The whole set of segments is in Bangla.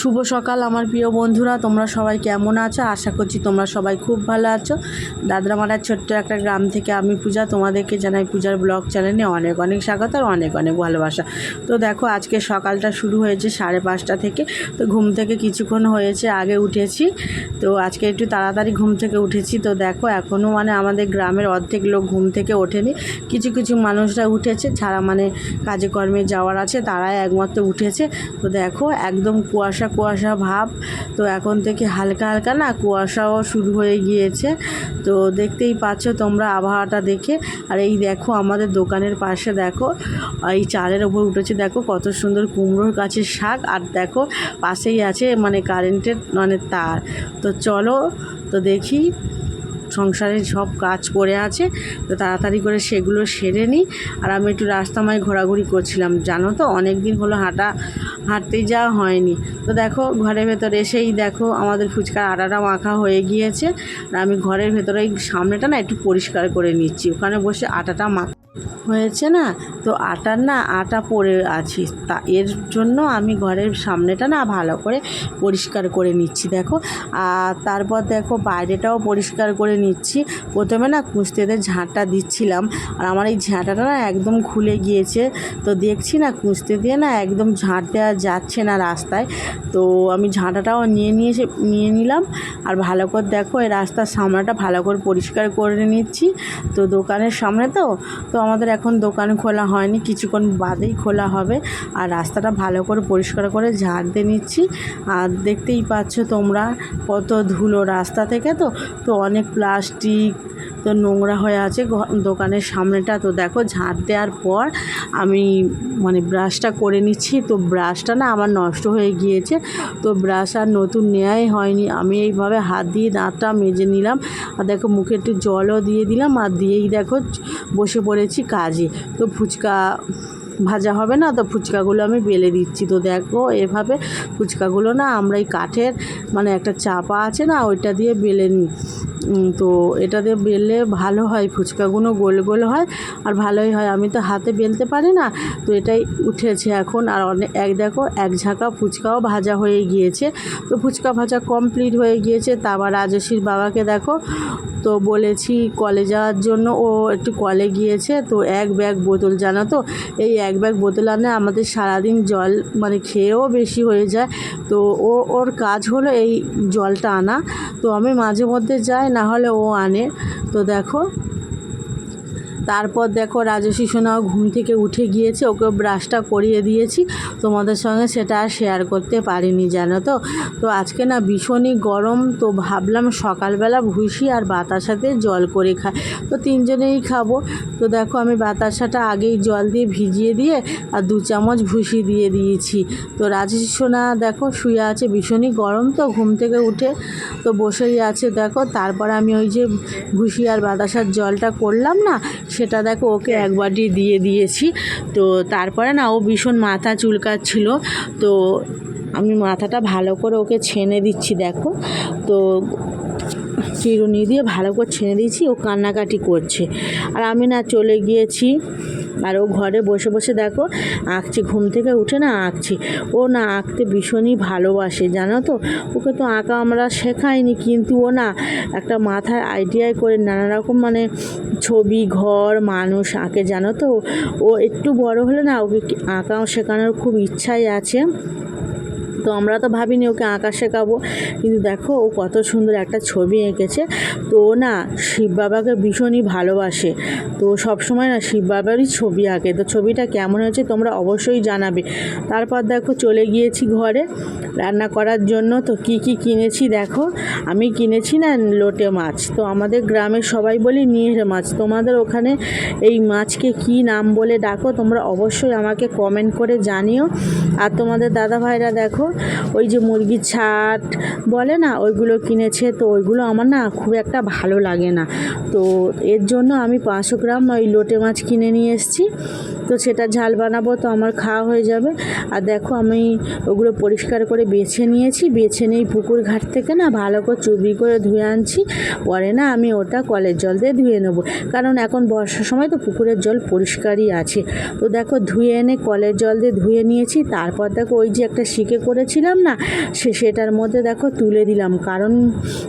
শুভ সকাল আমার প্রিয় বন্ধুরা, তোমরা সবাই কেমন আছো? আশা করছি তোমরা সবাই খুব ভালো আছো। দাদরামারার ছোট্ট একটা গ্রাম থেকে আমি পূজা, তোমাদেরকে জানাই পূজার ব্লগ চ্যানেলে অনেক অনেক স্বাগত আর অনেক অনেক ভালোবাসা। তো দেখো, আজকে সকালটা শুরু হয়েছে সাড়ে পাঁচটা থেকে। তো ঘুম থেকে কিছুক্ষণ হয়েছে, আগে উঠেছি। তো আজকে একটু তাড়াতাড়ি ঘুম থেকে উঠেছি। তো দেখো এখনও মানে আমাদের গ্রামের অর্ধেক লোক ঘুম থেকে ওঠেনি। কিছু কিছু মানুষরা উঠেছে, ছাড়া মানে কাজে কর্মে যাওয়ার আছে, তারাই একমাত্র উঠেছে। তো দেখো, একদম কুয়াশা কুয়াশা কুয়াশা ভাব। তো এখন থেকে হালকা হালকা না কুয়াশাও শুরু হয়ে গিয়েছে। তো দেখতেই পাচ্ছ তোমরা আবহাওয়াটা দেখে। আর এই দেখো আমাদের দোকানের পাশে দেখো, এই চালের ওপর উঠেছে দেখো কত সুন্দর কুমড়োর গাছের শাক। আর দেখো পাশেই আছে মানে কারেন্টের মানে তার। তো চলো, তো দেখি সংসারের সব কাজ করে আছে, তো তাড়াতাড়ি করে সেগুলো সেরে নিই। আর আমি একটু রাস্তামায় ঘোরাঘুরি করছিলাম, জানো তো? অনেক দিন হলো হাঁটা হাঁটতেই যাওয়া হয়নি। তো দেখো, ঘরের ভেতরে এসেই দেখো, আমাদের ফুচকার আটাটা মাখা হয়ে গিয়েছে। আর আমি ঘরের ভেতরে সামনেটা না একটু পরিষ্কার করে নিচ্ছি। ওখানে বসে আটাটা মাখা হয়েছে না? তো আটার না আটা পড়ে আছি। তা এর জন্য আমি ঘরের সামনেটা না ভালো করে পরিষ্কার করে নিচ্ছি, দেখো। আর তারপর দেখো বাইরেটাও পরিষ্কার করে নিচ্ছি। প্রথমে না কুঁচতেদের ঝাঁটটা দিচ্ছিলাম। আর আমার এই ঝাঁটাটা না একদম খুলে গিয়েছে। তো দেখছি না কুঁচতে দিয়ে না একদম ঝাঁট দেওয়া যাচ্ছে না রাস্তায়। তো আমি ঝাঁটাটাও নিয়ে নিয়ে নিয়ে নিলাম। আর ভালো করে দেখো এই রাস্তার সামনেটা ভালো করে পরিষ্কার করে নিচ্ছি। তো দোকানের সামনে তো তো আমাদের এখন দোকান খোলা হয়নি, কিছুক্ষণ বাদেই খোলা হবে। আর রাস্তাটা ভালো করে পরিষ্কার করে ঝাড় দিয়ে নিচ্ছি। আর দেখতেই পাচ্ছ তোমরা কত ধুলো রাস্তা থেকে তো তো অনেক প্লাস্টিক তো নোংরা হয়ে আছে দোকানের সামনেটা। তো দেখো ঝাঁট দেওয়ার পর আমি মানে ব্রাশটা করে নিচ্ছি। তো ব্রাশটা না আমার নষ্ট হয়ে গিয়েছে। তো ব্রাশ আর নতুন নেওয়াই হয়নি। আমি এইভাবে হাত দিয়ে দাঁতটা মেজে নিলাম। আর দেখো মুখে একটু জলও দিয়ে দিলাম। আর দিয়েই দেখো বসে পড়েছি কাজে। তো ফুচকা ভাজা হবে না, তো ফুচকাগুলো আমি বেলে দিচ্ছি। তো দেখো এভাবে ফুচকাগুলো না আমরা এই কাঠের মানে একটা চাপা আছে না, ওইটা দিয়ে বেলে নিই। তো এটা দিয়ে বেললে ভালো হয় ফুচকাগুলো গোল গোল হয় আর ভালোই হয়। আমি তো হাতে বেলতে পারি না, তো এটাই উঠেছে এখন। আর অনেক এক দেখো, এক ঝাঁকা ফুচকাও ভাজা হয়ে গিয়েছে। তো ফুচকা ভাজা কমপ্লিট হয়ে গিয়েছে। তা আবার রাজস্বীর বাবাকে দেখো, তো বলেছি কলে যাওয়ার জন্য। ও একটু কলে গিয়েছে, তো এক ব্যাগ বোতল, জানো তো? এই এক ব্যাগ বোতল আনে আমাদের সারাদিন জল মানে খেয়েও বেশি হয়ে যায়। তো ও, ওর কাজ হলো এই জলটা আনা। তো আমি মাঝে মধ্যে যাই না হলে ও আনে। তো দেখো তারপর দেখো রাজস্বী সোনাও ঘুম থেকে উঠে গিয়েছে, ওকে ব্রাশটা করিয়ে দিয়েছি। তোমাদের সঙ্গে সেটা আর শেয়ার করতে পারিনি, জানো তো? তো আজকে না ভীষণই গরম, তো ভাবলাম সকালবেলা ভুসি আর বাতাসাতে জল করে খাই। তো তিনজনেই খাব। তো দেখো আমি বাতাসাটা আগেই জল দিয়ে ভিজিয়ে দিয়ে আর দু চামচ ভুসি দিয়ে দিয়েছি। তো রাজস্বী সোনা দেখো শুয়ে আছে, ভীষণই গরম তো, ঘুম থেকে উঠে তো বসেই আছে। দেখো তারপর আমি ওই যে ভুসি আর বাতাসার জলটা করলাম না সেটা দেখো ওকে এক বাটি দিয়ে দিয়েছি। তো তারপরে না ও ভীষণ মাথা চুলকাচ্ছিল। তো আমি মাথাটা ভালো করে ওকে ছেনে দিচ্ছি দেখো। তো চিরুনি দিয়ে ভালো করে ছেনে দিয়েছি, ও কান্নাকাটি করছে। আর আমি না চলে গিয়েছি আর ও ঘরে বসে বসে দেখো, আঁকছি, ঘুম থেকে উঠে না আঁকছি। ও না আঁকতে ভীষণই ভালোবাসে, জানো তো? ওকে তো আঁকা আমরা শেখাইনি, কিন্তু ও না একটা মাথায় আইডিয়ায় করে নানা রকম মানে ছবি, ঘর, মানুষ আঁকে, জানো তো? ও একটু বড় হলে না ওকে আঁকাও আঁকা শেখানোর খুব ইচ্ছাই আছে। তো আমরা তো ভাবিনি ওকে আঁকা শেখাবো কিন্তু দেখো ও কত সুন্দর একটা ছবি এঁকেছে। তো ও না, শিব বাবাকে ভীষণই ভালোবাসে। তো সব সময় না শিব বাবারই ছবি আঁকে। তো ছবিটা কেমন হয়েছে তোমরা অবশ্যই জানাবে। তারপর দেখো চলে গিয়েছি ঘরে রান্না করার জন্য। তো কি কি কিনেছি দেখো। আমি কিনেছি না লোটে মাছ। তো আমাদের গ্রামের সবাই বলি নিয়ে মাছ। তোমাদের ওখানে এই মাছকে কি নাম বলে ডাকো? তোমরা অবশ্যই আমাকে কমেন্ট করে জানিও। আর তোমাদের দাদা ভাইরা দেখো ওই যে মুরগির ছাট, বলে না, ওইগুলো কিনেছে, তো ওইগুলো আমার না খুব একটা ভালো লাগে না। তো এর জন্য আমি পাঁচশো গ্রাম ওই লোটে মাছ কিনে নিয়ে এসেছি। তো তো সেটা ঝাল বানাবো, তো আমার খাওয়া হয়ে যাবে। আর দেখো আমি ওগুলো পরিষ্কার করে বেছে নিয়েছি। বেছে নিয়ে পুকুর ঘাট থেকে না ভালো করে চুবড়ি করে ধুয়ে আনছি। পরে না আমি ওটা কলের জল দিয়ে ধুয়ে নেব। কারণ এখন বর্ষার সময় তো পুকুরের জল পরিষ্কারই আছে। তো দেখো ধুয়ে এনে কলের জল দিয়ে ধুয়ে নিয়েছি। তারপর দেখো ওই যে একটা শিকে করেছিলাম না, সে সেটার মধ্যে দেখো তুলে দিলাম। কারণ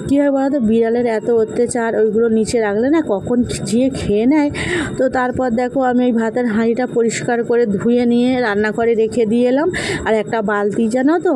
কী হয় বলতো, বিড়ালের এত অত্যাচার, ওইগুলো নিচে রাখলে না কখন যেয়ে খেয়ে নেয়। তো তারপর দেখো আমি ওই ভাতের হাঁড়িটা পরিষ্কার করে ধুয়ে নিয়ে রান্নাঘরে রেখে দিয়ে এলাম। আর একটা বালতি জানো তো?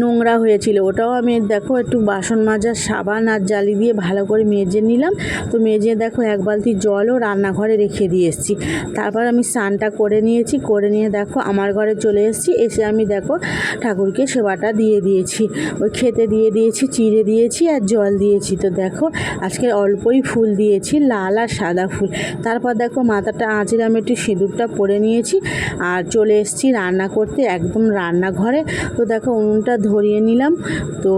নোংরা হয়েছিল। ওটাও আমি দেখো একটু বাসন মাজার সাবান আর জালি দিয়ে ভালো করে মেজে নিলাম। তো মেজে দেখো এক বালতি জলও রান্নাঘরে রেখে দিয়ে এসেছি। তারপর আমি স্নানটা করে নিয়েছি। করে নিয়ে দেখো আমার ঘরে চলে এসেছি। এসে আমি দেখো ঠাকুরকে সেবাটা দিয়ে দিয়েছি। ওই খেতে দিয়ে দিয়েছি, চিড়ে দিয়েছি আর জল দিয়েছি। তো দেখো আজকে অল্পই ফুল দিয়েছি, লাল আর সাদা ফুল। তারপর দেখো মাথাটা আঁচড়ে আমি একটু সিঁদুরটা পরে নিয়েছি। আর চলে এসেছি রান্না করতে একদম রান্নাঘরে। তো দেখো উনুনটা ধরিয়ে নিলাম। তো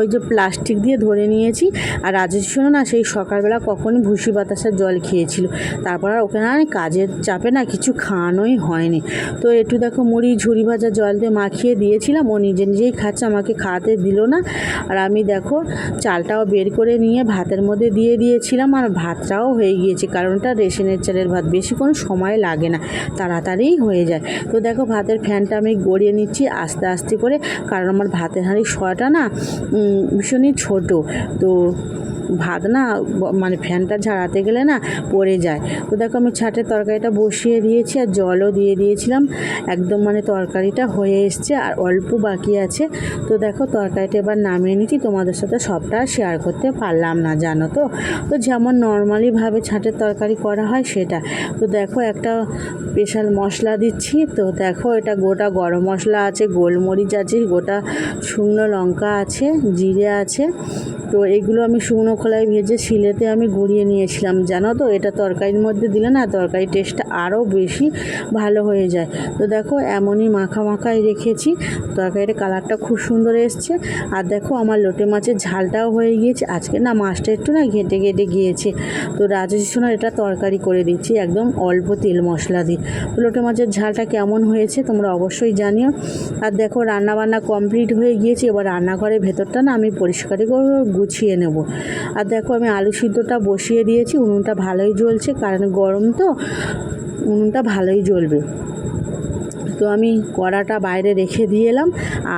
ওই যে প্লাস্টিক দিয়ে ধরে নিয়েছি। আর রাজেশ শোনো না, সেই সকালবেলা কখনই ভুসি বাতাসার জল খেয়েছিল। তারপর আর ওকে না কাজের চাপে না কিছু খাওয়ানোই হয়নি। তো একটু দেখো মুড়ি, ঝুড়ি ভাজা জল দিয়ে মাখিয়ে দিয়েছিলাম। ও নিজে নিজেই খাচ্ছে, আমাকে খাওয়াতে দিল না। আর আমি দেখো চালটাও বের করে নিয়ে ভাতের মধ্যে দিয়ে দিয়েছিলাম। আর ভাতটাও হয়ে গিয়েছে, কারণ ওটা রেশনের চালের ভাত। বেশি কোনো সময় লাগে না তাড়াতাড়িই হয়ে যায়। তো দেখো ভাতের ফ্যানটা আমি গড়িয়ে নিচ্ছি আস্তে আস্তে করে, কারণ আমার ভাতের হাঁড়ি শোয়াটা না ভীষণই ছোট। তো ভাত না মানে ফ্যানটা ঝাড়াতে গেলে না পড়ে যায়। তো দেখো আমি ছাটের তরকারিটা বসিয়ে দিয়েছি আর জলও দিয়ে দিয়েছিলাম। একদম মানে তরকারিটা হয়ে এসছে আর অল্প বাকি আছে। তো দেখো তরকারিটা এবার নামিয়ে নিচ্ছি তোমাদের সাথে সবটা শেয়ার করতে পারলাম না, জানো তো? তো যেমন নর্মালিভাবে ছাটের তরকারি করা হয় সেটা। তো দেখো একটা স্পেশাল মশলা দিচ্ছি। তো দেখো এটা গোটা গরম মশলা আছে, গোলমরিচ আছে, গোটা শুকনো লঙ্কা আছে, জিরে আছে। তো এগুলো আমি শুকনো খোলায় ভেজে শিলেতে আমি গুঁড়িয়ে নিয়েছিলাম। জানো তো, এটা তরকারির মধ্যে দিলে না তরকারির টেস্টটা আরও বেশি ভালো হয়ে যায়। তো দেখো, এমনই মাখা মাখাই রেখেছি। তরকারির কালারটা খুব সুন্দর এসছে। আর দেখো, আমার লোটে মাছের ঝালটাও হয়ে গিয়েছে। আজকে না মাছটা একটু না ঘেঁটে ঘেঁটে গিয়েছে। তো রাজস্বনার এটা তরকারি করে দিচ্ছি একদম অল্প তেল মশলা দিয়ে। তো লোটে মাছের ঝালটা কেমন হয়েছে তোমরা অবশ্যই জানিও। আর দেখো রান্না বান্না কমপ্লিট হয়ে গিয়েছে। এবার রান্নাঘরের ভেতরটা না আমি পরিষ্কার করে গুছিয়ে নেব। আর দেখো আমি আলু সিদ্ধটা বসিয়ে দিয়েছি, উনুনটা ভালোই জ্বলছে, কারণ গরম তো, উনুনটা ভালোই জ্বলবে। তো আমি কড়াটা বাইরে রেখে দিয়ে এলাম।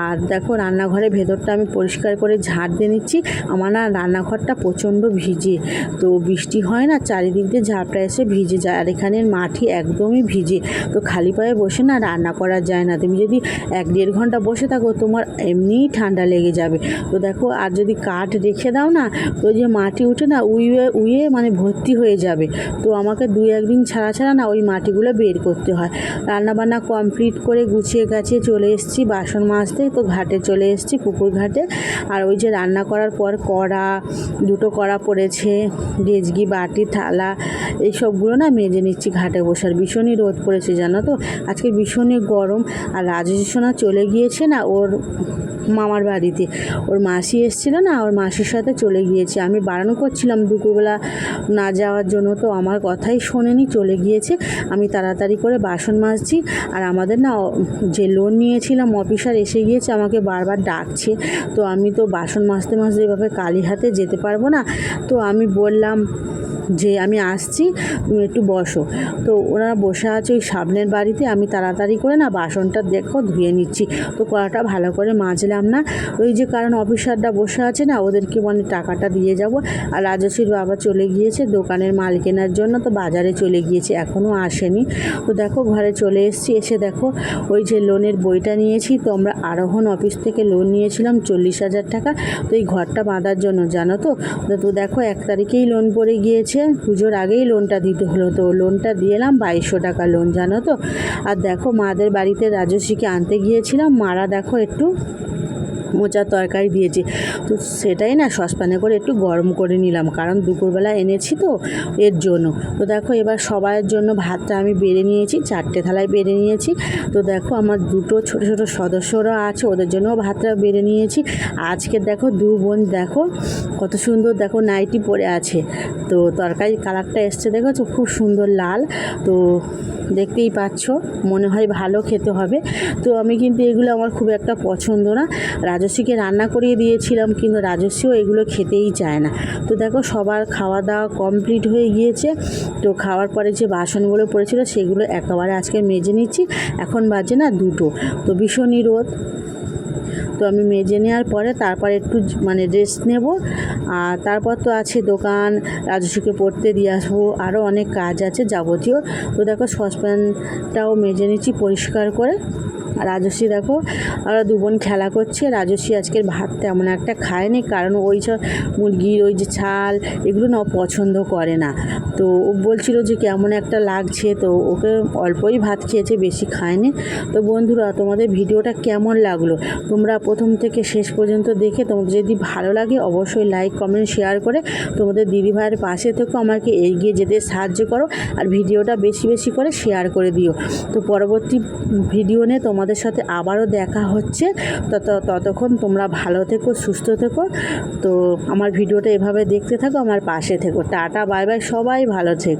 আর দেখো রান্নাঘরের ভেতরটা আমি পরিষ্কার করে ঝাড় দিয়ে নিচ্ছি। আমার না রান্নাঘরটা প্রচণ্ড ভিজে। তো বৃষ্টি হয় না, চারিদিক দিয়ে ঝাপটা এসে ভিজে যায়। আর এখানের মাটি একদমই ভিজে। তো খালি পায়ে বসে না রান্না করা যায় না। তুমি যদি এক দেড় ঘণ্টা বসে থাকো, তোমার এমনিই ঠান্ডা লেগে যাবে। তো দেখো, আর যদি কাঠ রেখে দাও না, তো যে মাটি উঠে না উইয়ে উইয়ে মানে ভর্তি হয়ে যাবে। তো আমাকে দুই, একদিন ছাড়া ছাড়া না ওই মাটিগুলো বের করতে হয়। রান্নাবান্না কমপ্লিট করে গুছিয়ে গাছিয়ে চলে এসেছি বাসন মাজতে। তো ঘাটে চলে এসেছি, পুকুর ঘাটে। আর ওই যে রান্না করার পর কড়া, দুটো কড়া পড়েছে ডেজগি বাটি, থালা, এই সবগুলো না মেজে নিচ্ছি ঘাটে বসার ভীষণই রোদ পড়েছে, জানো তো? আজকে ভীষণই গরম। আর রাজেশনা চলে গিয়েছে না ওর মামার বাড়িতে। ওর মাসি এসেছিল না, ওর মাসির সাথে চলে গিয়েছে। আমি বারণ করছিলাম দুপুরবেলা না যাওয়ার জন্য, তো আমার কথাই শোনেনি, চলে গিয়েছে। আমি তাড়াতাড়ি করে বাসন মাজছি। আর আমাদের না, যে লোন নিয়েছিলাম অফিসার এসে গিয়েছে, আমাকে বারবার ডাকছে। তো আমি তো বাসন মাজতে মাজতে এভাবে কালী হাতে যেতে পারব না। তো আমি বললাম যে আমি আসছি তুমি একটু বসো। তো ওনারা বসে আছে ওই সামনের বাড়িতে, আমি তাড়াতাড়ি করে না বাসনটা দেখো ধুয়ে নিচ্ছি। তো কড়াটা ভালো করে মাজলাম না। ওই যে কারণ অফিসাররা বসে আছে না, ওদেরকে মানে টাকাটা দিয়ে যাব। আর রাজস্বীর বাবা চলে গিয়েছে, দোকানের মাল কেনার জন্য তো বাজারে চলে গিয়েছে এখনও আসেনি। তো দেখো ঘরে চলে এসেছি, এসে দেখো ওই যে লোনের বইটা নিয়েছি। তো আমরা আরোহণ অফিস থেকে লোন নিয়েছিলাম চল্লিশ হাজার টাকা। তো এই ঘরটা বাঁধার জন্য, জানো তো তো? তো দেখো এক তারিখেই লোন পড়ে গিয়েছে। পুজোর আগেই লোনটা দিতে হলো। তো লোনটা দিয়ে এলাম, বাইশশো টাকা লোন জানো তো? আর দেখো, মাদের বাড়িতে রাজস্বীকে আনতে গিয়েছিলাম। মারা দেখো একটু। মোচার তরকারি দিয়েছি। তো সেটাই না সসপ্যানে করে একটু গরম করে নিলাম। কারণ দুপুরবেলা এনেছি তো, এর জন্য। তো দেখো এবার সবার জন্য ভাতটা আমি বেড়ে নিয়েছি, চারটে থালায় বেড়ে নিয়েছি। তো দেখো আমার দুটো ছোট ছোট সদস্যরা আছে, ওদের জন্যও ভাতটা বেড়ে নিয়েছি। আজকে দেখো দু বোন দেখো, কত সুন্দর দেখো নাইটি পরে আছে। তো তরকারি কালারটা এসছে দেখেছ? খুব সুন্দর লাল। তো দেখতেই পাচ্ছ, মনে হয় ভালো খেতে হবে। তো আমি কিন্তু এগুলো আমার খুব একটা পছন্দ না। রাজস্বীকে রান্না করিয়ে দিয়েছিলাম, কিন্তু রাজস্বীও এগুলো খেতেই চায় না। তো দেখো, সবার খাওয়া দাওয়া কমপ্লিট হয়ে গিয়েছে। তো খাওয়ার পরে যে বাসনগুলো পড়েছিল, সেগুলো একেবারে আজকে মেজে নিচ্ছি। এখন বাজে না দুটো। তো ভীষণই রোদ। তো আমি মেজে নেওয়ার পরে তারপর একটু মানে রেস্ট নেব। আর তারপর তো আছে দোকান, রাজস্বীকে পড়তে দিয়ে আসব আরও অনেক কাজ আছে যাবতীয়। তো দেখো সসপ্যানটাও মেজে নিচ্ছি পরিষ্কার করে। আর রাজস্বী দেখো, আমরা দু বোন খেলা করছে রাজস্বী আজকের ভাত তেমন একটা খায়নি, কারণ ওই সব মুরগির ওই যে ছাল, এগুলো না পছন্দ করে না। তো ও বলছিল যে কেমন একটা লাগছে, তো ওকে অল্পই ভাত খেয়েছে, বেশি খায়নি। তো বন্ধুরা, তোমাদের ভিডিওটা কেমন লাগল? তোমরা প্রথম থেকে শেষ পর্যন্ত দেখে, তোমাদের যদি ভালো লাগে, অবশ্যই লাইক কমেন্ট শেয়ার করে তোমাদের দিদিভাইয়ের পাশে থেকেও আমাকে এগিয়ে যেতে সাহায্য করো আর ভিডিওটা বেশি বেশি করে শেয়ার করে দিও। তো পরবর্তী ভিডিও নিয়ে তোমাদের সাথে আবারও দেখা হচ্ছে। তত ততক্ষণ তোমরা ভালো থেকো, সুস্থ থেকো। তো আমার ভিডিওটা এভাবে দেখতে থাকো, আমার পাশে থেকো। টাটা, বাই বাই, সবাই ভালো থেকো।